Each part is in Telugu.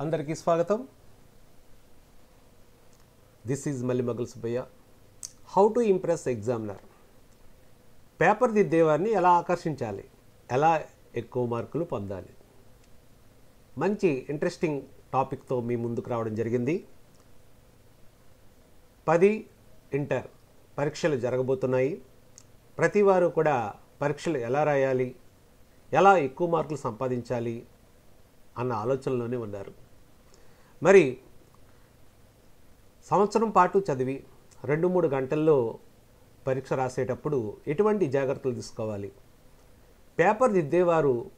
అందరికీ స్వాగతం. This is Mallimagal Subbaiah. How to impress examiner paper దిద్దేవారిని ఎలా ఆకర్షించాలి? ఎలా ఎక్కువ మార్కులు పొందాలి? మంచి ఇంట్రెస్టింగ్ టాపిక్తో మీ ముందుకు రావడం జరిగింది. పది ఇంటర్ పరీక్షలు జరగబోతున్నాయి. ప్రతివారు కూడా పరీక్షలు ఎలా రాయాలి? ఎలా ఎక్కువ మార్కులు సంపాదించాలి? అన్న ఆలోచనలోనే ఉన్నారు. మరి సంవత్సరం పాటు చదివి రెండు మూడు గంటల్లో పరీక్ష రాసేటప్పుడు ఎటువంటి జాగ్రత్తలు తీసుకోవాలి? పేపర్ దిద్దేవారు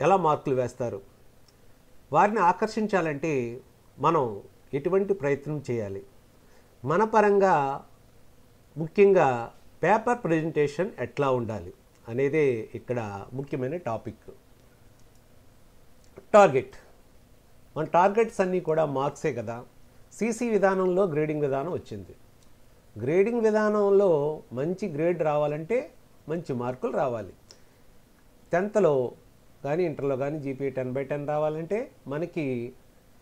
ఎలా మార్కులు వేస్తారు? వారిని ఆకర్షించాలంటే మనం ఎటువంటి ప్రయత్నం చేయాలి? మన పరంగా ముఖ్యంగా పేపర్ ప్రజెంటేషన్ ఎట్లా ఉండాలి అనేదే ఇక్కడ ముఖ్యమైన టాపిక్. టార్గెట్. మన టార్గెట్స్ అన్నీ కూడా మార్క్సే కదా. సీసీ విధానంలో గ్రేడింగ్ విధానం వచ్చింది. గ్రేడింగ్ విధానంలో మంచి గ్రేడ్ రావాలంటే మంచి మార్కులు రావాలి. టెన్త్లో కానీ ఇంటర్లో కానీ జీపీ టెన్ బై టెన్ రావాలంటే మనకి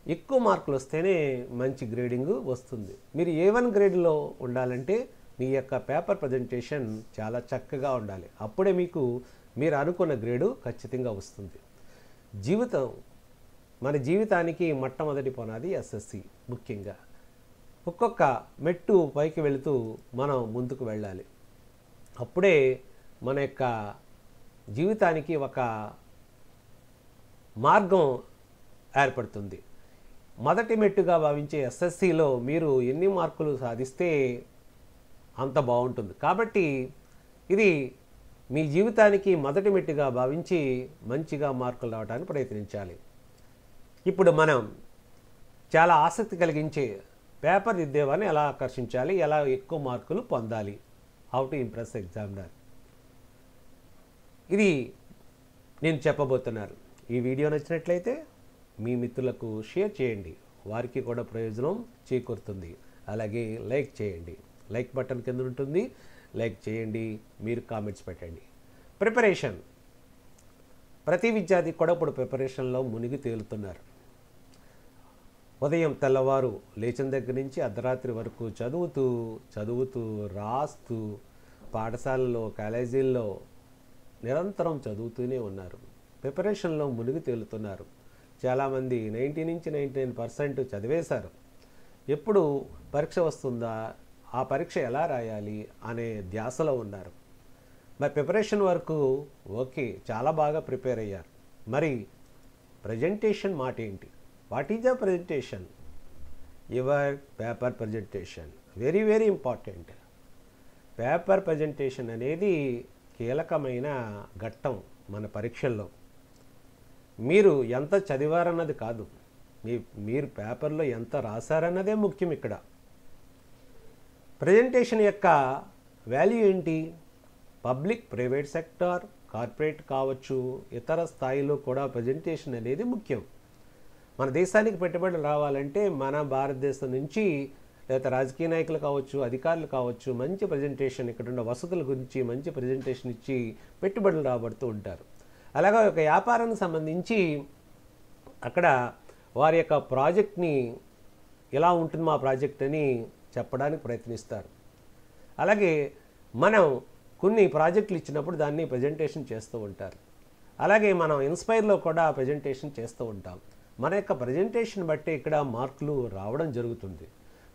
ఎక్కువ మార్కులు వస్తేనే మంచి గ్రేడింగ్ వస్తుంది. మీరు ఏ వన్ గ్రేడ్లో ఉండాలంటే మీ యొక్క పేపర్ ప్రజెంటేషన్ చాలా చక్కగా ఉండాలి. అప్పుడే మీకు మీరు అనుకున్న గ్రేడు ఖచ్చితంగా వస్తుంది. జీవితం మన జీవితానికి మొట్టమొదటి పునాది ఎస్ఎస్సి ముఖ్యంగా. ఒక్కొక్క మెట్టు పైకి వెళుతూ మనం ముందుకు వెళ్ళాలి. అప్పుడే మన యొక్క జీవితానికి ఒక మార్గం ఏర్పడుతుంది. మొదటి మెట్టుగా భావించే ఎస్ఎస్సిలో మీరు ఎన్ని మార్కులు సాధిస్తే అంత బాగుంటుంది. కాబట్టి ఇది మీ జీవితానికి మొదటి మెట్టుగా భావించి మంచిగా మార్కులు రావడానికి ప్రయత్నించాలి. ఇప్పుడు మనం చాలా ఆసక్తి కలిగించే పేపర్ దిద్దేవాన్ని ఎలా ఆకర్షించాలి ఎలా ఎక్కువ మార్కులు పొందాలి హౌ టు ఇంప్రెస్ ఎగ్జామినర్ ఇది నేను చెప్పబోతున్నాను. ఈ వీడియో నచ్చినట్లయితే మీ మిత్రులకు షేర్ చేయండి. వారికి కూడా ప్రయోజనం చేకూరుతుంది. అలాగే లైక్ చేయండి. లైక్ బటన్ కింద ఉంటుంది. లైక్ చేయండి. మీరు కామెంట్స్ పెట్టండి. ప్రిపరేషన్. ప్రతి విద్యార్థి కూడా ఇప్పుడు ప్రిపరేషన్లో మునిగి తేలుతున్నారు. ఉదయం తెల్లవారు లేచిన దగ్గర నుంచి అర్ధరాత్రి వరకు చదువుతూ చదువుతూ రాస్తూ పాఠశాలలో కాలేజీల్లో నిరంతరం చదువుతూనే ఉన్నారు. ప్రిపరేషన్లో మునిగి తేలుతున్నారు. చాలామంది నైంటీ నుంచి నైంటీ నైన్ పర్సెంట్ చదివేశారు. ఎప్పుడు పరీక్ష వస్తుందా? ఆ పరీక్ష ఎలా రాయాలి? అనే ధ్యాసలో ఉన్నారు. మరి ప్రిపరేషన్ వరకు ఓకే చాలా బాగా ప్రిపేర్ అయ్యారు. మరి ప్రజెంటేషన్ మాట ఏంటి what is the presentation? Your paper presentation. Very very important. Paper presentation అనేది కీలకమైన ఘట్టం మన పరీక్షల్లో. మీరు ఎంత చదివారన్నది కాదు. మీ మీరు పేపర్లో ఎంత రాశారన్నదే ముఖ్యం ఇక్కడ. ప్రజెంటేషన్ యొక్క వాల్యూ ఏంటి? పబ్లిక్ ప్రైవేట్ సెక్టార్ కార్పొరేట్ కావచ్చు ఇతర స్థాయిలో కూడా ప్రజెంటేషన్ అనేది ముఖ్యం. మన దేశానికి పెట్టుబడులు రావాలంటే మన భారతదేశం నుంచి లేదా రాజకీయ నాయకులు కావచ్చు అధికారులు కావచ్చు మంచి ప్రజెంటేషన్ ఇక్కడున్న వసతుల గురించి మంచి ప్రజెంటేషన్ ఇచ్చి పెట్టుబడులు రాబడుతూ ఉంటారు. అలాగే ఒక వ్యాపారానికి సంబంధించి అక్కడ వారి యొక్క ప్రాజెక్ట్ని ఎలా ఉంటుంది మా ప్రాజెక్ట్ అని చెప్పడానికి ప్రయత్నిస్తారు. అలాగే మనం కొన్ని ప్రాజెక్టులు ఇచ్చినప్పుడు దాన్ని ప్రజెంటేషన్ చేస్తూ ఉంటారు. అలాగే మనం ఇన్స్పైర్లో కూడా ప్రజెంటేషన్ చేస్తూ ఉంటాం. మన యొక్క ప్రజెంటేషన్ బట్టి ఇక్కడ మార్కులు రావడం జరుగుతుంది.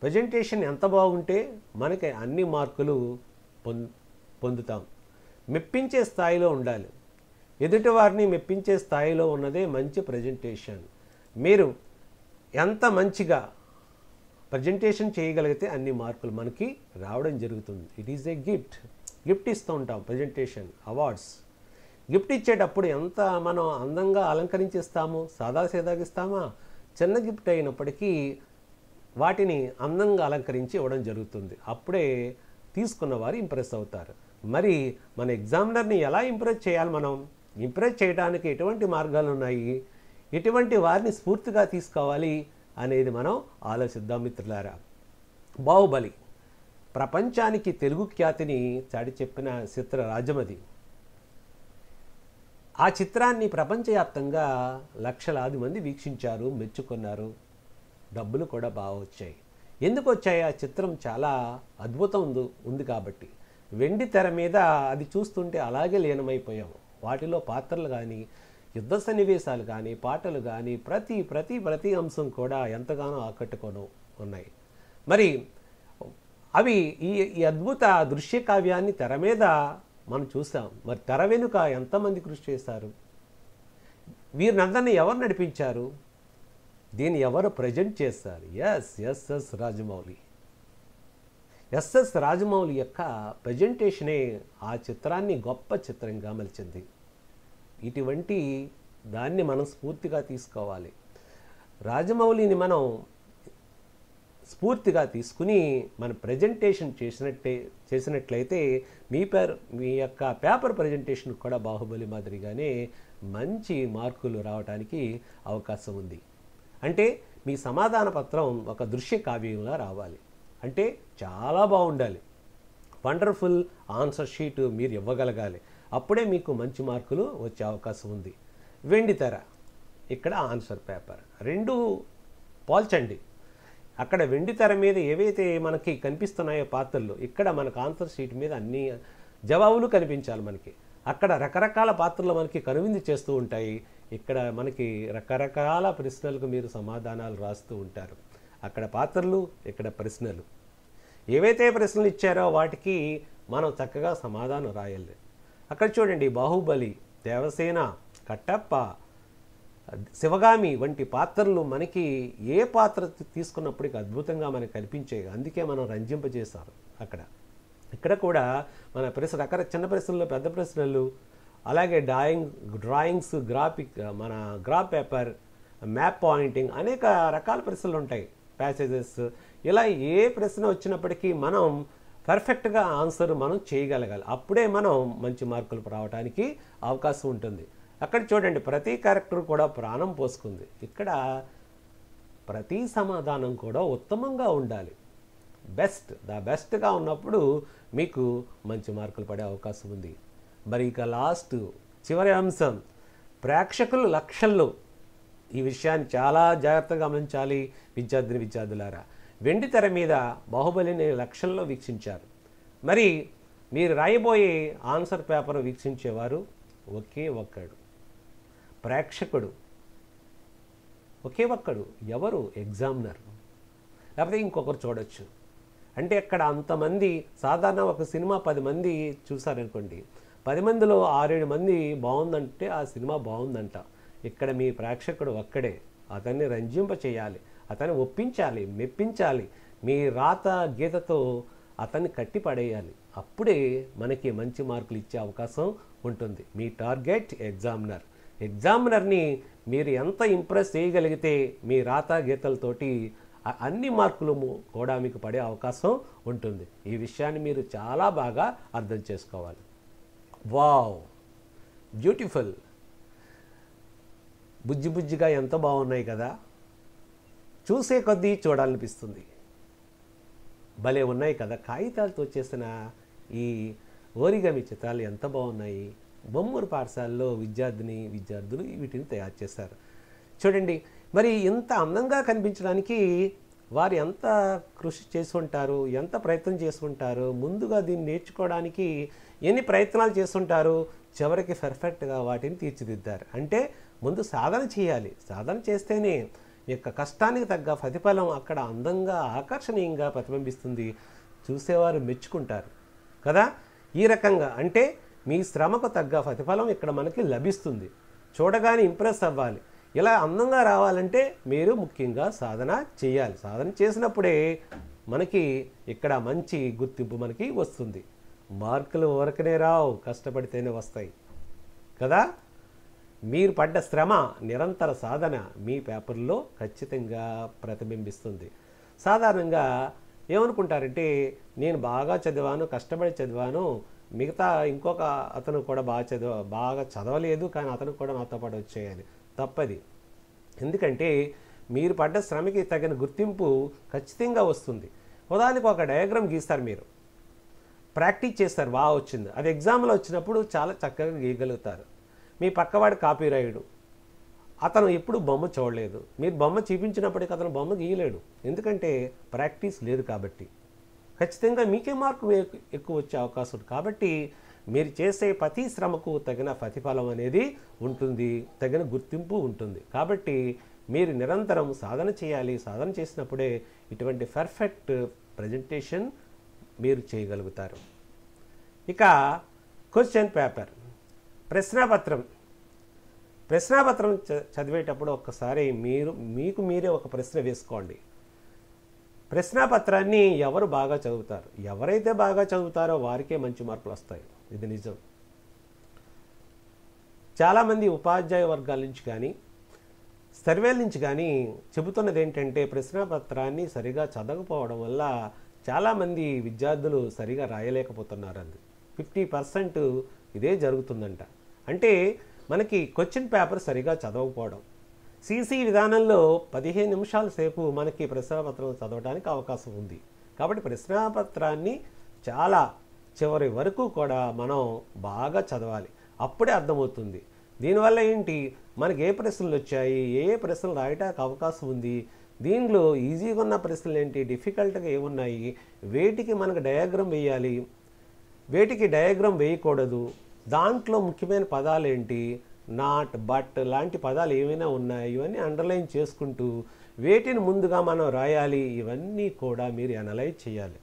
ప్రజెంటేషన్ ఎంత బాగుంటే మనకి అన్ని మార్కులు పొందుతాం. మెప్పించే స్థాయిలో ఉండాలి. ఎదుటి వారిని మెప్పించే స్థాయిలో ఉన్నదే మంచి ప్రజెంటేషన్ మీరు ఎంత మంచిగా ప్రజెంటేషన్ చేయగలిగితే అన్ని మార్కులు మనకి రావడం జరుగుతుంది. It is a gift gift ఇస్తూ ఉంటాం ప్రజెంటేషన్ అవార్డ్స్ గిఫ్ట్ ఇచ్చేటప్పుడు ఎంత మనం అందంగా అలంకరించిస్తాము సాదాసీదాగా ఇస్తామా చిన్న గిఫ్ట్ అయినప్పటికీ వాటిని అందంగా అలంకరించి ఇవ్వడం జరుగుతుంది. అప్పుడే తీసుకున్న వారు ఇంప్రెస్ అవుతారు. మరి మన ఎగ్జామినర్ని ఎలా ఇంప్రెస్ చేయాలి మనం? ఇంప్రెస్ చేయడానికి ఎటువంటి మార్గాలు ఉన్నాయి? ఎటువంటి వారిని స్ఫూర్తిగా తీసుకోవాలి అనేది మనం ఆలోచిద్దాం మిత్రులారా. బాహుబలి ప్రపంచానికి తెలుగు ఖ్యాతిని చాటి చెప్పిన చిత్ర రాజమది. ఆ చిత్రాన్ని ప్రపంచవ్యాప్తంగా లక్షలాది మంది వీక్షించారు మెచ్చుకున్నారు. డబ్బులు కూడా బాగా వచ్చాయి. ఎందుకు వచ్చాయి? ఆ చిత్రం చాలా అద్భుతం ఉంది ఉంది కాబట్టి. వెండి తెర మీద అది చూస్తుంటే అలాగే లీనమైపోయాము వాటిలో పాత్రలు కానీ యుద్ధ సన్నివేశాలు కానీ పాటలు కానీ ప్రతి ప్రతి ప్రతి అంశం కూడా ఎంతగానో ఆకట్టుకొని ఉన్నాయి. మరి అవి ఈ ఈ అద్భుత దృశ్య కావ్యాన్ని తెర మీద మనం చూసాం మరి తెర వెనుక ఎంతమంది కృషి చేశారు వీరినందరినీ ఎవరు నడిపించారు? దీన్ని ఎవరు ప్రజెంట్ చేస్తారు? Yes SS Rajamouli. SS Rajamouli యొక్క ప్రజెంటేషనే ఆ చిత్రాన్ని గొప్ప చిత్రంగా మలిచింది. ఇటువంటి దాన్ని మనం స్ఫూర్తిగా తీసుకోవాలి. రాజమౌళిని మనం స్ఫూర్తిగా తీసుకుని మన ప్రజెంటేషన్ చేసినట్టే చేసినట్లయితే మీ పేరు మీ యొక్క పేపర్ ప్రజెంటేషన్ కూడా బాహుబలి మాదిరిగానే మంచి మార్కులు రావడానికి అవకాశం ఉంది. అంటే మీ సమాధాన పత్రం ఒక దృశ్య కావ్యంలా రావాలి. అంటే చాలా బాగుండాలి. వండర్ఫుల్ ఆన్సర్ షీట్ మీరు ఇవ్వగలగాలి. అప్పుడే మీకు మంచి మార్కులు వచ్చే అవకాశం ఉంది. వెండి తెర. ఇక్కడ ఆన్సర్ పేపర్ రెండు పోల్చండి. అక్కడ వెండి తెర మీద ఏవైతే మనకి కనిపిస్తున్నాయో పాత్రలు ఇక్కడ మనకు ఆన్సర్ షీట్ మీద అన్ని జవాబులు కనిపించాలి మనకి. అక్కడ రకరకాల పాత్రలు మనకి కనువిందు చేస్తూ ఉంటాయి. ఇక్కడ మనకి రకరకాల ప్రశ్నలకు మీరు సమాధానాలు రాస్తూ ఉంటారు. అక్కడ పాత్రలు ఇక్కడ ప్రశ్నలు. ఏవైతే ప్రశ్నలు ఇచ్చారో వాటికి మనం చక్కగా సమాధానం రాయాలి. అక్కడ చూడండి బాహుబలి దేవసేన కట్టప్ప శివగామి వంటి పాత్రలు మనకి ఏ పాత్ర తీసుకున్నప్పటికీ అద్భుతంగా మనకు కనిపించాయి అందుకే మనం రంజింపజేశారు అక్కడ. ఇక్కడ కూడా మన ప్రశ్న రకర చిన్న ప్రశ్నలు పెద్ద ప్రశ్నలు అలాగే డ్రాయింగ్ డ్రాయింగ్స్ గ్రాఫిక్ మన గ్రాఫ్ పేపర్ మ్యాప్ పాయింటింగ్ అనేక రకాల ప్రశ్నలు ఉంటాయి. ప్యాసేజెస్. ఇలా ఏ ప్రశ్న వచ్చినప్పటికీ మనం పర్ఫెక్ట్గా ఆన్సర్ మనం చేయగలగాలి. అప్పుడే మనం మంచి మార్కులు రావడానికి అవకాశం ఉంటుంది. అక్కడ చూడండి ప్రతి క్యారెక్టర్ కూడా ప్రాణం పోసుకుంది. ఇక్కడ ప్రతి సమాధానం కూడా ఉత్తమంగా ఉండాలి. బెస్ట్ ద బెస్ట్గా ఉన్నప్పుడు మీకు మంచి మార్కులు పడే అవకాశం ఉంది. మరి ఇక లాస్ట్ చివరి అంశం ప్రేక్షకులు లక్షల్లో ఈ విషయాన్ని చాలా జాగ్రత్తగా గమనించాలి విద్యార్థిని విద్యార్థులారా. వెండి తెర మీద బాహుబలిని లక్షల్లో వీక్షించారు. మరి మీరు రాయబోయే ఆన్సర్ పేపర్ వీక్షించేవారు ఒకే ఒక్కడు. ప్రేక్షకుడు. ఒకే ఒక్కడు ఎవరు? ఎగ్జామినర్. లేకపోతే ఇంకొకరు చూడొచ్చు. అంటే అక్కడ అంతమంది సాధారణ ఒక సినిమా పది మంది చూసారనుకోండి. పది మందిలో ఆరేడు మంది బాగుందంటే ఆ సినిమా బాగుందంట. ఇక్కడ మీ ప్రేక్షకుడు ఒక్కడే. అతన్ని రంజింప చేయాలి. అతన్ని ఒప్పించాలి మెప్పించాలి. మీ రాత గీతతో అతన్ని కట్టి పడేయాలి అప్పుడే మనకి మంచి మార్కులు ఇచ్చే అవకాశం ఉంటుంది. మీ టార్గెట్ ఎగ్జామినర్. ఎగ్జామినర్ని మీరు ఎంత ఇంప్రెస్ చేయగలిగితే మీ రాత గీతలతోటి అన్ని మార్కులు కూడా మీకు పడే అవకాశం ఉంటుంది. ఈ విషయాన్ని మీరు చాలా బాగా అర్థం చేసుకోవాలి. వావ్! బ్యూటిఫుల్! బుజ్జి బుజ్జిగా ఎంత బాగున్నాయి కదా! చూసే కొద్దీ చూడాలనిపిస్తుంది. భలే ఉన్నాయి కదా! కాగితాలతో చేసిన ఈ ఓరిగమి చిత్రాలు ఎంత బాగున్నాయి! బొమ్మూరు పాఠశాలలో విద్యార్థిని విద్యార్థులు వీటిని తయారు చేశారు చూడండి మరి ఇంత అందంగా కనిపించడానికి వారు ఎంత కృషి చేసి ఉంటారు ఎంత ప్రయత్నం చేసి ఉంటారు ముందుగా దీన్ని నేర్చుకోవడానికి ఎన్ని ప్రయత్నాలు చేస్తుంటారు చివరికి పర్ఫెక్ట్గా వాటిని తీర్చిదిద్దారు. అంటే ముందు సాధన చేయాలి. సాధన చేస్తేనే మీ యొక్క కష్టానికి తగ్గ ప్రతిఫలం అక్కడ అందంగా ఆకర్షణీయంగా ప్రతిబింబిస్తుంది. చూసేవారు మెచ్చుకుంటారు. కదా? ఈ రకంగా. అంటే మీ శ్రమకు తగ్గ ప్రతిఫలం ఇక్కడ మనకి లభిస్తుంది. చూడగానే ఇంప్రెస్ అవ్వాలి. ఇలా అందంగా రావాలంటే మీరు ముఖ్యంగా సాధన చేయాలి. సాధన చేసినప్పుడే మనకి ఇక్కడ మంచి గుర్తింపు మనకి వస్తుంది. మార్కులు ఊరకనే రావు కష్టపడితేనే వస్తాయి. కదా? మీరు పడ్డ శ్రమ నిరంతర సాధన మీ పేపర్లో ఖచ్చితంగా ప్రతిబింబిస్తుంది. సాధారణంగా ఏమనుకుంటారంటే నేను బాగా చదివాను కష్టపడి చదివాను మిగతా ఇంకొక అతను కూడా బాగా చదువు బాగా చదవలేదు కానీ అతను కూడా నాతో పాటు వచ్చేయాలి. తప్పది. ఎందుకంటే మీరు పడ్డ శ్రమకి తగిన గుర్తింపు ఖచ్చితంగా వస్తుంది. ఉదాహరణకు ఒక డయాగ్రామ్ గీస్తారు మీరు. ప్రాక్టీస్ చేస్తారు బాగా వచ్చింది. అది ఎగ్జామ్లో వచ్చినప్పుడు చాలా చక్కగా గీయగలుగుతారు. మీ పక్కవాడు కాపీ రాయుడు అతను ఎప్పుడు బొమ్మ చూడలేదు. మీరు బొమ్మ చూపించినప్పటికీ అతను బొమ్మ గీయలేడు. ఎందుకంటే ప్రాక్టీస్ లేదు కాబట్టి. ఖచ్చితంగా మీకే మార్కు ఎక్కువ వచ్చే అవకాశం ఉంది. కాబట్టి మీరు చేసే ప్రతి శ్రమకు తగిన ప్రతిఫలం అనేది ఉంటుంది తగిన గుర్తింపు ఉంటుంది. కాబట్టి మీరు నిరంతరం సాధన చేయాలి. సాధన చేసినప్పుడే ఇటువంటి పర్ఫెక్ట్ ప్రజెంటేషన్ మీరు చేయగలుగుతారు. ఇక క్వశ్చన్ పేపర్ ప్రశ్నాపత్రం. ప్రశ్నాపత్రం చ- చదివేటప్పుడు ఒక్కసారి మీరు మీకు మీరే ఒక ప్రశ్న వేసుకోండి. ప్రశ్నాపత్రాన్ని ఎవరు బాగా చదువుతారు? ఎవరైతే బాగా చదువుతారో వారికే మంచి మార్కులు వస్తాయి. ఇది నిజం. చాలామంది ఉపాధ్యాయ వర్గాల నుంచి కానీ సర్వేల నుంచి కానీ చెబుతున్నది ఏంటంటే ప్రశ్నాపత్రాన్ని సరిగా చదవకపోవడం వల్ల చాలామంది విద్యార్థులు సరిగా రాయలేకపోతున్నారండి ఫిఫ్టీ పర్సెంట్ ఇదే జరుగుతుందంట. అంటే మనకి క్వశ్చన్ పేపర్ సరిగా చదవకపోవడం సీసీ విధానంలో పదిహేను నిమిషాల సేపు మనకి ప్రశ్నాపత్రం చదవడానికి అవకాశం ఉంది. కాబట్టి ప్రశ్నాపత్రాన్ని చాలా చివరి వరకు కూడా మనం బాగా చదవాలి. అప్పుడే అర్థమవుతుంది. దీనివల్ల ఏంటి? మనకి ఏ ప్రశ్నలు వచ్చాయి? ఏ ఏ ప్రశ్నలు రాయడానికి అవకాశం ఉంది? దీనిలో ఈజీగా ఉన్న ప్రశ్నలు ఏంటి? డిఫికల్ట్గా ఏమున్నాయి? వేటికి మనకు డయాగ్రామ్ వేయాలి? వేటికి డయాగ్రామ్ వేయకూడదు? దాంట్లో ముఖ్యమైన పదాలు ఏంటి? నాట్ బట్ లాంటి పదాలు ఏమైనా ఉన్నాయి? ఇవన్నీ అండర్లైన్ చేసుకుంటూ వేటిని ముందుగా మనం రాయాలి? ఇవన్నీ కూడా మీరు అనలైజ్ చేయాలి.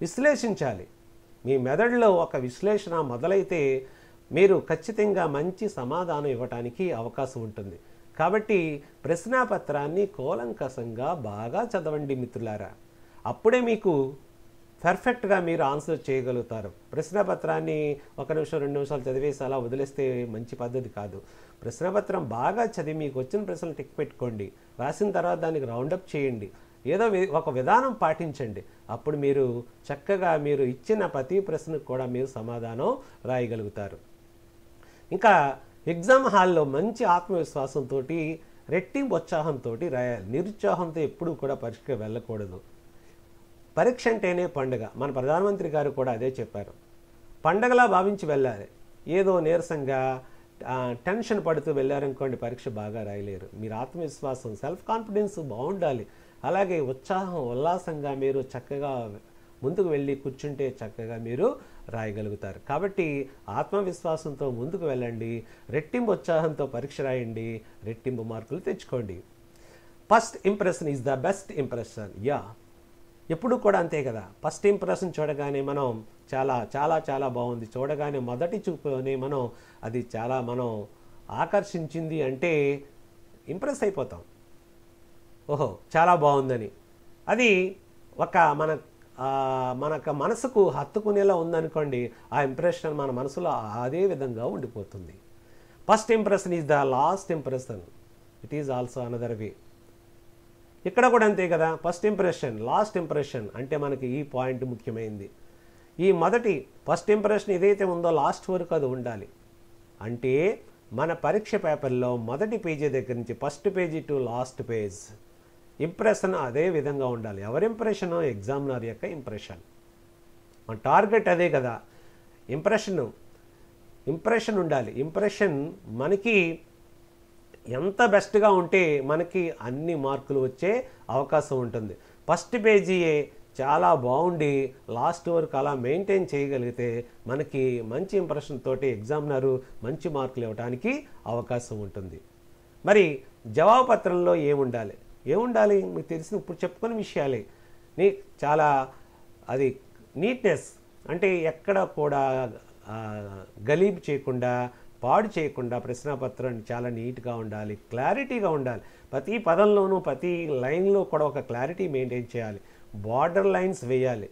విశ్లేషించాలి. మీ మెదడులో ఒక విశ్లేషణ మొదలైతే మీరు ఖచ్చితంగా మంచి సమాధానం ఇవ్వటానికి అవకాశం ఉంటుంది. కాబట్టి ప్రశ్నాపత్రాన్ని కూలంకషంగా బాగా చదవండి మిత్రులారా. అప్పుడే మీకు పర్ఫెక్ట్గా మీరు ఆన్సర్ చేయగలుగుతారు. ప్రశ్నపత్రాన్ని ఒక నిమిషం రెండు నిమిషాలు చదివేసి అలా వదిలేస్తే మంచి పద్ధతి కాదు. ప్రశ్నపత్రం బాగా చదివి మీకు వచ్చిన ప్రశ్నలు టిక్ పెట్టుకోండి. రాసిన తర్వాత దానికి రౌండప్ చేయండి. ఏదో ఒక విధానం పాటించండి. అప్పుడు మీరు చక్కగా మీరు ఇచ్చిన ప్రతి ప్రశ్నకు కూడా మీరు సమాధానం రాయగలుగుతారు. ఇంకా ఎగ్జామ్ హాల్లో మంచి ఆత్మవిశ్వాసంతో రెట్టింపు ఉత్సాహంతో రాయాలి. నిరుత్సాహంతో ఎప్పుడూ కూడా పరీక్షకు వెళ్ళకూడదు. పరీక్ష అంటేనే పండుగ. మన ప్రధానమంత్రి గారు కూడా అదే చెప్పారు. పండగలా భావించి వెళ్ళాలి. ఏదో నీరసంగా టెన్షన్ పడుతూ వెళ్ళారనుకోండి పరీక్ష బాగా రాయలేరు. మీరు ఆత్మవిశ్వాసం సెల్ఫ్ కాన్ఫిడెన్స్ బాగుండాలి. అలాగే ఉత్సాహం ఉల్లాసంగా మీరు చక్కగా ముందుకు వెళ్ళి కూర్చుంటే చక్కగా మీరు రాయగలుగుతారు. కాబట్టి ఆత్మవిశ్వాసంతో ముందుకు వెళ్ళండి. రెట్టింపు ఉత్సాహంతో పరీక్ష రాయండి. రెట్టింపు మార్కులు తెచ్చుకోండి. First impression is the best impression yeah ఎప్పుడు కూడా అంతే కదా. ఫస్ట్ ఇంప్రెషన్ చూడగానే మనం చాలా చాలా చాలా బాగుంది. చూడగానే మొదటి చూపులోనే మనం అది చాలా మనం ఆకర్షించింది అంటే ఇంప్రెస్ అయిపోతాం. ఓహో చాలా బాగుందని. అది ఒక మన మన మనకు మనసుకు హత్తుకునేలా ఉందనుకోండి ఆ ఇంప్రెషన్ మన మనసులో అదే విధంగా ఉండిపోతుంది. First impression is the last impression. It is also another way. ఇక్కడ కూడా అంతే కదా. ఫస్ట్ ఇంప్రెషన్ లాస్ట్ ఇంప్రెషన్ అంటే మనకి ఈ పాయింట్ ముఖ్యమైంది. ఈ మొదటి ఫస్ట్ ఇంప్రెషన్ ఏదైతే ఉందో లాస్ట్ వరకు అది ఉండాలి. అంటే మన పరీక్ష పేపర్లో మొదటి పేజీ దగ్గర నుంచి first page to last page impression అదే విధంగా ఉండాలి. ఎవరి ఇంప్రెషన్ ఎగ్జామినర్ యొక్క ఇంప్రెషన్ మన టార్గెట్ అదే కదా. ఇంప్రెషన్ ఇంప్రెషన్ ఉండాలి. ఇంప్రెషన్ మనకి ఎంత బెస్ట్గా ఉంటే మనకి అన్ని మార్కులు వచ్చే అవకాశం ఉంటుంది. ఫస్ట్ పేజీయే చాలా బాగుండి లాస్ట్ వరకు అలా మెయింటైన్ చేయగలిగితే మనకి మంచి ఇంప్రెషన్ తోటి ఎగ్జామినరు మంచి మార్కులు ఇవ్వడానికి అవకాశం ఉంటుంది. మరి జవాబు పత్రంలో ఏముండాలి? ఏముండాలి? మీకు తెలిసిన ఇప్పుడు చెప్పుకున్న విషయాలే. నీ చాలా అది నీట్నెస్ అంటే ఎక్కడ కూడా గలీబ్ చేయకుండా పాడు చేయకుండా ప్రశ్నాపత్రం చాలా నీట్గా ఉండాలి క్లారిటీగా ఉండాలి. ప్రతి పదంలోనూ ప్రతి లైన్లో కూడా ఒక క్లారిటీ మెయింటైన్ చేయాలి. బార్డర్ లైన్స్ వేయాలి.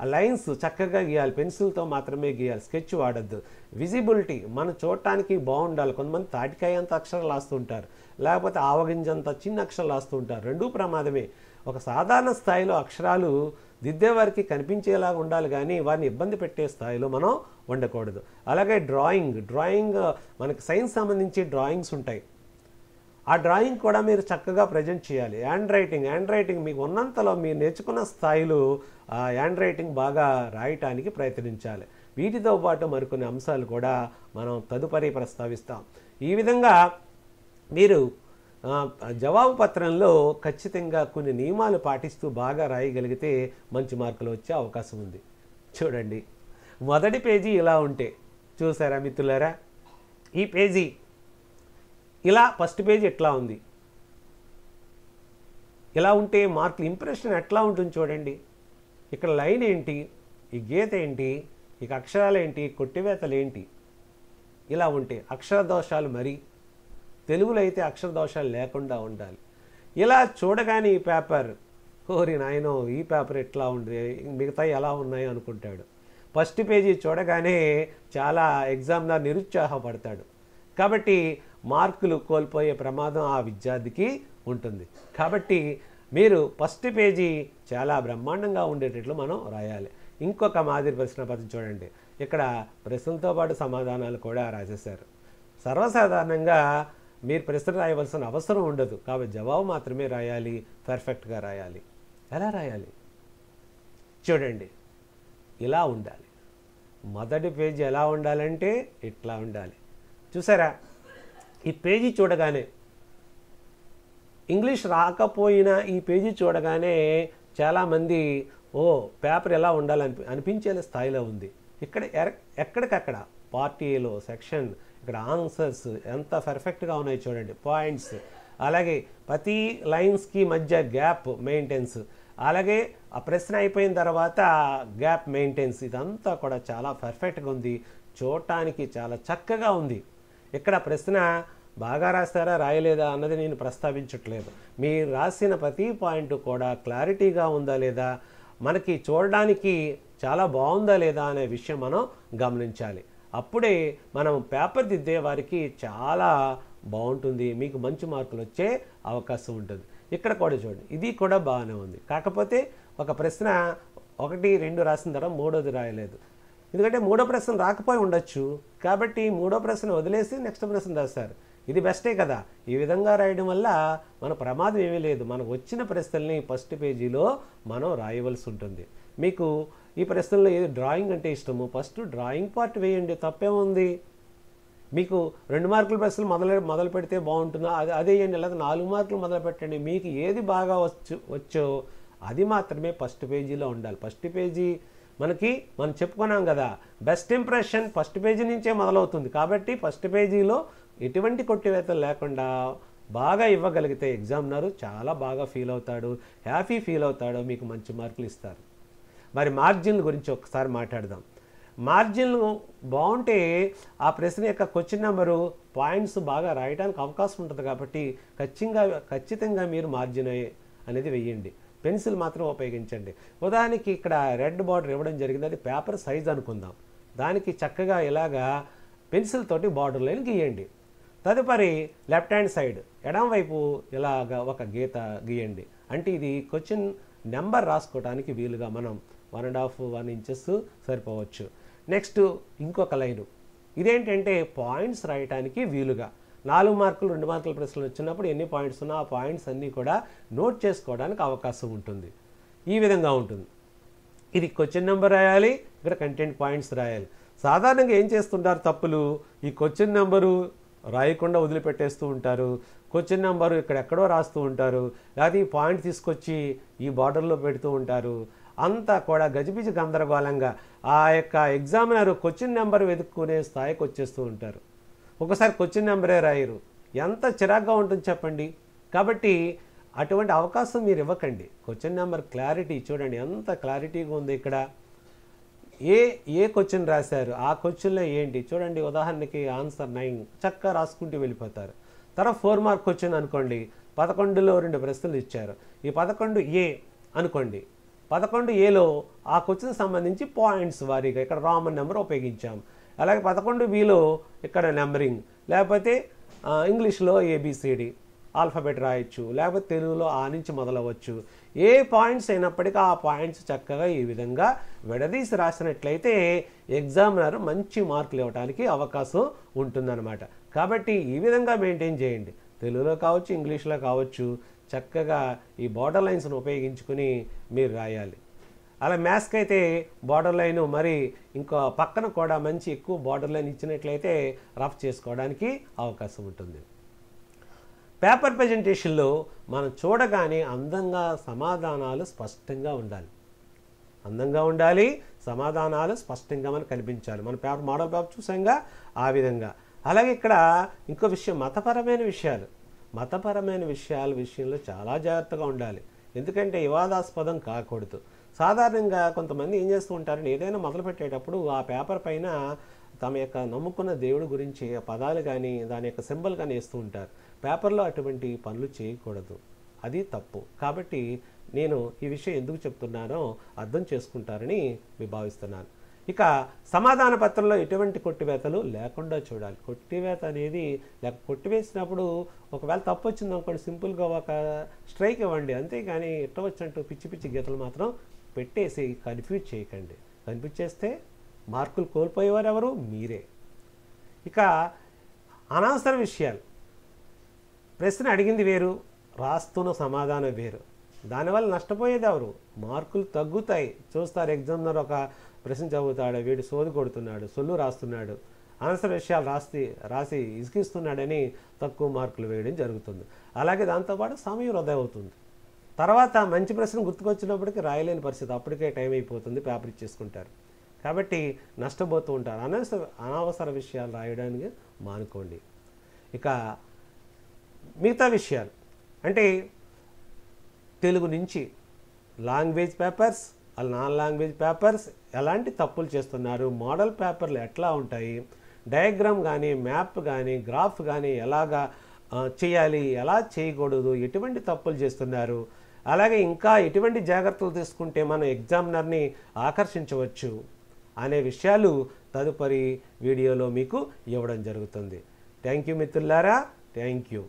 ఆ లైన్స్ చక్కగా గీయాలి పెన్సిల్తో మాత్రమే గీయాలి స్కెచ్ వాడద్దు. విజిబిలిటీ మనం చూడటానికి బాగుండాలి. కొంతమంది తాటికాయ అంత అక్షరాలు రాస్తుంటారు లేకపోతే ఆవగింజంత చిన్న అక్షరాలు రాస్తుంటారు రెండూ ప్రమాదమే. ఒక సాధారణ స్థాయిలో అక్షరాలు దిద్దేవారికి కనిపించేలాగా ఉండాలి కానీ వారిని ఇబ్బంది పెట్టే స్థాయిలో మనం ఉండకూడదు అలాగే డ్రాయింగ్ డ్రాయింగ్ మనకి సైన్స్ సంబంధించి డ్రాయింగ్స్ ఉంటాయి. ఆ డ్రాయింగ్ కూడా మీరు చక్కగా ప్రజెంట్ చేయాలి. హ్యాండ్ రైటింగ్ హ్యాండ్ రైటింగ్ మీకు ఉన్నంతలో మీరు నేర్చుకున్న స్థాయిలో హ్యాండ్ రైటింగ్ బాగా రాయటానికి ప్రయత్నించాలి. వీటితో పాటు మరికొన్ని అంశాలు కూడా మనం తదుపరి ప్రస్తావిస్తాం. ఈ విధంగా మీరు జవాబు పత్రంలో ఖచ్చితంగా కొన్ని నియమాలు పాటిస్తూ బాగా రాయగలిగితే మంచి మార్కులు వచ్చే అవకాశం ఉంది. చూడండి. మొదటి పేజీ ఇలా ఉంటే చూసారా మిత్రులారా? ఈ పేజీ ఇలా ఫస్ట్ పేజీ ఎట్లా ఉంది? ఇలా ఉంటే మార్కులు ఇంప్రెషన్ ఎట్లా ఉంటుంది చూడండి. ఇక్కడ లైన్ ఏంటి? ఈ గీత ఏంటి? ఇక అక్షరాలు ఏంటి? కొట్టివేతలు ఏంటి? ఇలా ఉంటే అక్షర దోషాలు మరి? తెలుగులో అయితే అక్షర దోషాలు లేకుండా ఉండాలి. ఇలా చూడగానే ఈ పేపర్ ఓరి నాయనో ఈ పేపర్ ఎట్లా ఉంది? మిగతా ఎలా ఉన్నాయో అనుకుంటాడు. ఫస్ట్ పేజీ చూడగానే చాలా ఎగ్జామ్లో నిరుత్సాహపడతాడు. కాబట్టి మార్కులు కోల్పోయే ప్రమాదం ఆ విద్యార్థికి ఉంటుంది. కాబట్టి మీరు ఫస్ట్ పేజీ చాలా బ్రహ్మాండంగా ఉండేటట్లు మనం రాయాలి. ఇంకొక మాదిరి ప్రశ్న పత్రం చూడండి. ఇక్కడ ప్రశ్నలతో పాటు సమాధానాలు కూడా రాసేశారు. సర్వసాధారణంగా మీరు ప్రశ్న రాయవలసిన అవసరం ఉండదు. కాబట్టి జవాబు మాత్రమే రాయాలి పర్ఫెక్ట్గా రాయాలి. ఎలా రాయాలి? చూడండి. ఇలా ఉండాలి. మొదటి పేజీ ఎలా ఉండాలంటే ఇట్లా ఉండాలి. చూసారా? ఈ పేజీ చూడగానే ఇంగ్లీష్ రాకపోయినా ఈ పేజీ చూడగానే చాలామంది ఓ పేపర్ ఎలా ఉండాలని అనిపించే స్థాయిలో ఉంది. ఇక్కడ ఎర- ఎక్కడికక్కడ? పార్టీలో సెక్షన్ ఇక్కడ ఆన్సర్స్ ఎంత పర్ఫెక్ట్గా ఉన్నాయి చూడండి. పాయింట్స్. అలాగే ప్రతి లైన్స్కి మధ్య గ్యాప్ మెయింటెన్స్. అలాగే ఆ ప్రశ్న అయిపోయిన తర్వాత గ్యాప్ మెయింటెన్స్. ఇదంతా కూడా చాలా పర్ఫెక్ట్గా ఉంది. చూడటానికి చాలా చక్కగా ఉంది. ఇక్కడ ప్రశ్న బాగా రాస్తారా రాయలేదా అన్నది నేను ప్రస్తావించట్లేదు. మీరు రాసిన ప్రతి పాయింట్ కూడా క్లారిటీగా ఉందా లేదా మనకి చూడడానికి చాలా బాగుందా లేదా అనే విషయం మనం గమనించాలి. అప్పుడే మనం పేపర్ దిద్దే వారికి చాలా బాగుంటుంది మీకు మంచి మార్కులు వచ్చే అవకాశం ఉంటుంది. ఇక్కడ కూడా చూడండి ఇది కూడా బాగానే ఉంది. కాకపోతే ఒక ప్రశ్న ఒకటి రెండు రాసిన తర్వాత మూడోది రాయలేదు. ఎందుకంటే మూడో ప్రశ్న రాకపోయి ఉండొచ్చు. కాబట్టి మూడో ప్రశ్న వదిలేసి నెక్స్ట్ ప్రశ్న రాస్తారు ఇది బెస్టే కదా. ఈ విధంగా రాయడం వల్ల మన ప్రమాదం ఏమీ లేదు. మనకు వచ్చిన ప్రశ్నల్ని ఫస్ట్ పేజీలో మనం రాయవలసి ఉంటుంది. మీకు ఈ ప్రశ్నలో ఏది డ్రాయింగ్ అంటే ఇష్టము? ఫస్ట్ డ్రాయింగ్ పార్ట్ వేయండి. తప్పేముంది? మీకు రెండు మార్కుల ప్రశ్నలు మొదలు మొదలు పెడితే బాగుంటుందా? అది అదే వేయండి. లేదా నాలుగు మార్కులు మొదలు పెట్టండి. మీకు ఏది బాగా వచ్చు వచ్చో అది మాత్రమే ఫస్ట్ పేజీలో ఉండాలి. ఫస్ట్ పేజీ మనకి మనం చెప్పుకున్నాం కదా బెస్ట్ ఇంప్రెషన్ ఫస్ట్ పేజీ నుంచే మొదలవుతుంది. కాబట్టి ఫస్ట్ పేజీలో ఎటువంటి కొట్టివేతలు లేకుండా బాగా ఇవ్వగలిగితే ఎగ్జామినరు చాలా బాగా ఫీల్ అవుతాడు హ్యాపీ ఫీల్ అవుతాడు మీకు మంచి మార్కులు ఇస్తారు. మరి మార్జిన్ల గురించి ఒకసారి మాట్లాడదాం. మార్జిన్లు బాగుంటే ఆ ప్రశ్న యొక్క క్వశ్చన్ నెంబరు పాయింట్స్ బాగా రాయడానికి అవకాశం ఉంటుంది కాబట్టి ఖచ్చితంగా ఖచ్చితంగా మీరు మార్జిన్ అయ్యే- అనేది వెయ్యండి. పెన్సిల్ మాత్రం ఉపయోగించండి. ఉదాహరణకి ఇక్కడ రెడ్ బార్డర్ ఇవ్వడం జరిగింది. అది పేపర్ సైజ్ అనుకుందాం. దానికి చక్కగా ఇలాగా పెన్సిల్ తోటి బార్డర్ లైన్ గీయండి. తదుపరి లెఫ్ట్ హ్యాండ్ సైడ్ ఎడం వైపు ఇలాగ ఒక గీత గీయండి. అంటే ఇది క్వశ్చన్ నెంబర్ రాసుకోవడానికి వీలుగా మనం one and half one inches సరిపోవచ్చు. Next ఇంకొక లైను. ఇదేంటంటే పాయింట్స్ రాయటానికి వీలుగా. నాలుగు మార్కులు రెండు మార్కుల ప్రశ్నలు వచ్చినప్పుడు ఎన్ని పాయింట్స్ ఉన్నా ఆ పాయింట్స్ అన్నీ కూడా నోట్ చేసుకోవడానికి అవకాశం ఉంటుంది. ఈ విధంగా ఉంటుంది. ఇది క్వశ్చన్ నెంబర్ రాయాలి ఇక్కడ కంటెంట్ పాయింట్స్ రాయాలి. సాధారణంగా ఏం చేస్తుంటారు తప్పులు? ఈ క్వశ్చన్ నెంబరు రాయకుండా వదిలిపెట్టేస్తూ ఉంటారు. క్వశ్చన్ నెంబరు ఇక్కడ ఎక్కడో రాస్తూ ఉంటారు. లేకపోతే ఈ పాయింట్ తీసుకొచ్చి ఈ బార్డర్లో పెడుతూ ఉంటారు. అంతా కూడా గజిబిజి గందరగోళంగా ఆ యొక్క ఎగ్జామినర్ క్వశ్చన్ నెంబర్ వెతుక్కునే స్థాయికి వచ్చేస్తూ ఉంటారు. ఒకసారి క్వశ్చన్ నెంబరే రాయరు. ఎంత చిరాగ్గా ఉంటుంది చెప్పండి? కాబట్టి అటువంటి అవకాశం మీరు ఇవ్వకండి. క్వశ్చన్ నెంబర్ క్లారిటీ చూడండి. ఎంత క్లారిటీగా ఉంది ఇక్కడ? ఏ ఏ క్వశ్చన్ రాశారు? ఆ క్వశ్చన్లో ఏంటి? చూడండి ఉదాహరణకి ఆన్సర్ నైన్. చక్కగా రాసుకుంటూ వెళ్ళిపోతారు. తర్వాత ఫోర్ మార్క్ క్వశ్చన్ అనుకోండి. పదకొండులో రెండు ప్రశ్నలు ఇచ్చారు. ఈ పదకొండు ఏ అనుకోండి. పదకొండు ఏలో ఆ క్వశ్చన్ సంబంధించి పాయింట్స్ వారీగా ఇక్కడ రామన్ నెంబర్ ఉపయోగించాం. అలాగే పదకొండు బిలో ఇక్కడ నెంబరింగ్. లేకపోతే ఇంగ్లీష్లో ఏబిసిడి ఆల్ఫాబెట్ రాయొచ్చు. లేకపోతే తెలుగులో ఆ నుంచి మొదలవచ్చు ఏ పాయింట్స్ అయినప్పటికీ ఆ పాయింట్స్ చక్కగా ఈ విధంగా విడదీసి రాసినట్లయితే ఎగ్జామినర్ మంచి మార్కులు ఇవ్వడానికి అవకాశం ఉంటుందన్నమాట. కాబట్టి ఈ విధంగా మెయింటైన్ చేయండి. తెలుగులో కావచ్చు ఇంగ్లీష్లో కావచ్చు చక్కగా ఈ బార్డర్ లైన్స్ను ఉపయోగించుకుని మీరు రాయాలి. అలా మ్యాస్క్ అయితే బార్డర్ లైన్ మరి ఇంకో పక్కన కూడా మంచి ఎక్కువ బార్డర్ లైన్ ఇచ్చినట్లయితే రఫ్ చేసుకోవడానికి అవకాశం ఉంటుంది. పేపర్ ప్రజెంటేషన్లో మనం చూడగానే అందంగా సమాధానాలు స్పష్టంగా ఉండాలి. అందంగా ఉండాలి సమాధానాలు స్పష్టంగా మనకు కనిపించాలి. మన పేపర్ మోడల్ పేపర్ చూసాంగా ఆ విధంగా. అలాగే ఇక్కడ ఇంకో విషయం మతపరమైన విషయాలు. మతపరమైన విషయాల విషయంలో చాలా జాగ్రత్తగా ఉండాలి. ఎందుకంటే వివాదాస్పదం కాకూడదు. సాధారణంగా కొంతమంది ఏం చేస్తూ ఉంటారని ఏదైనా మొదలుపెట్టేటప్పుడు ఆ పేపర్ పైన తమ యొక్క నమ్ముకున్న దేవుడి గురించి పదాలు కానీ దాని యొక్క సింబల్ కానీ వేస్తూ ఉంటారు. పేపర్లో అటువంటి పనులు చేయకూడదు. అది తప్పు. కాబట్టి నేను ఈ విషయం ఎందుకు చెప్తున్నానో అర్థం చేసుకుంటారని మీ భావిస్తున్నాను. ఇక సమాధాన పత్రంలో ఎటువంటి కొట్టివేతలు లేకుండా చూడాలి. కొట్టివేత అనేది లేక కొట్టివేసినప్పుడు ఒకవేళ తప్పు వచ్చింది అనుకోండి సింపుల్గా ఒక స్ట్రైక్ ఇవ్వండి. అంతేగాని ఇట్ట వచ్చినట్టు పిచ్చి పిచ్చి గీతలు మాత్రం పెట్టేసి కన్ఫ్యూజ్ చేయకండి. కన్ఫ్యూజ్ చేస్తే మార్కులు కోల్పోయేవారు ఎవరు మీరే. ఇక అనవసర విషయాలు. ప్రశ్న అడిగింది వేరు రాస్తున్న సమాధానం వేరు. దానివల్ల నష్టపోయేది ఎవరు? మార్కులు తగ్గుతాయి. చూస్తారు ఎగ్జామ్నర్ ఒక ప్రశ్న చదువుతాడు వీడు సోది కొడుతున్నాడు సొల్లు రాస్తున్నాడు. అనవసర విషయాలు రాసి రాసి ఇసుకిస్తున్నాడని తక్కువ మార్కులు వేయడం జరుగుతుంది. అలాగే దాంతోపాటు సమయం వృధా అవుతుంది. తర్వాత మంచి ప్రశ్న గుర్తుకొచ్చినప్పటికీ రాయలేని పరిస్థితి. అప్పటికే టైం అయిపోతుంది పేపర్ ఇచ్చేసుకుంటారు. కాబట్టి నష్టపోతూ ఉంటారు. అనవసర అనవసర విషయాలు రాయడానికి మానుకోండి. ఇక మిగతా విషయాలు. అంటే తెలుగు నుంచి లాంగ్వేజ్ పేపర్స్ అలా నాన్ లాంగ్వేజ్ పేపర్స్ ఎలాంటి తప్పులు చేస్తున్నారు? మోడల్ పేపర్లు ఎట్లా ఉంటాయి? డయాగ్రామ్ కానీ మ్యాప్ కానీ గ్రాఫ్ కానీ ఎలాగా చేయాలి? ఎలా చేయకూడదు? ఎటువంటి తప్పులు చేస్తున్నారు? అలాగే ఇంకా ఎటువంటి జాగ్రత్తలు తీసుకుంటే మనం ఎగ్జామినర్ని ఆకర్షించవచ్చు అనే విషయాలు తదుపరి వీడియోలో మీకు ఇవ్వడం జరుగుతుంది. థ్యాంక్ యూ మిత్రులారా. Thank you.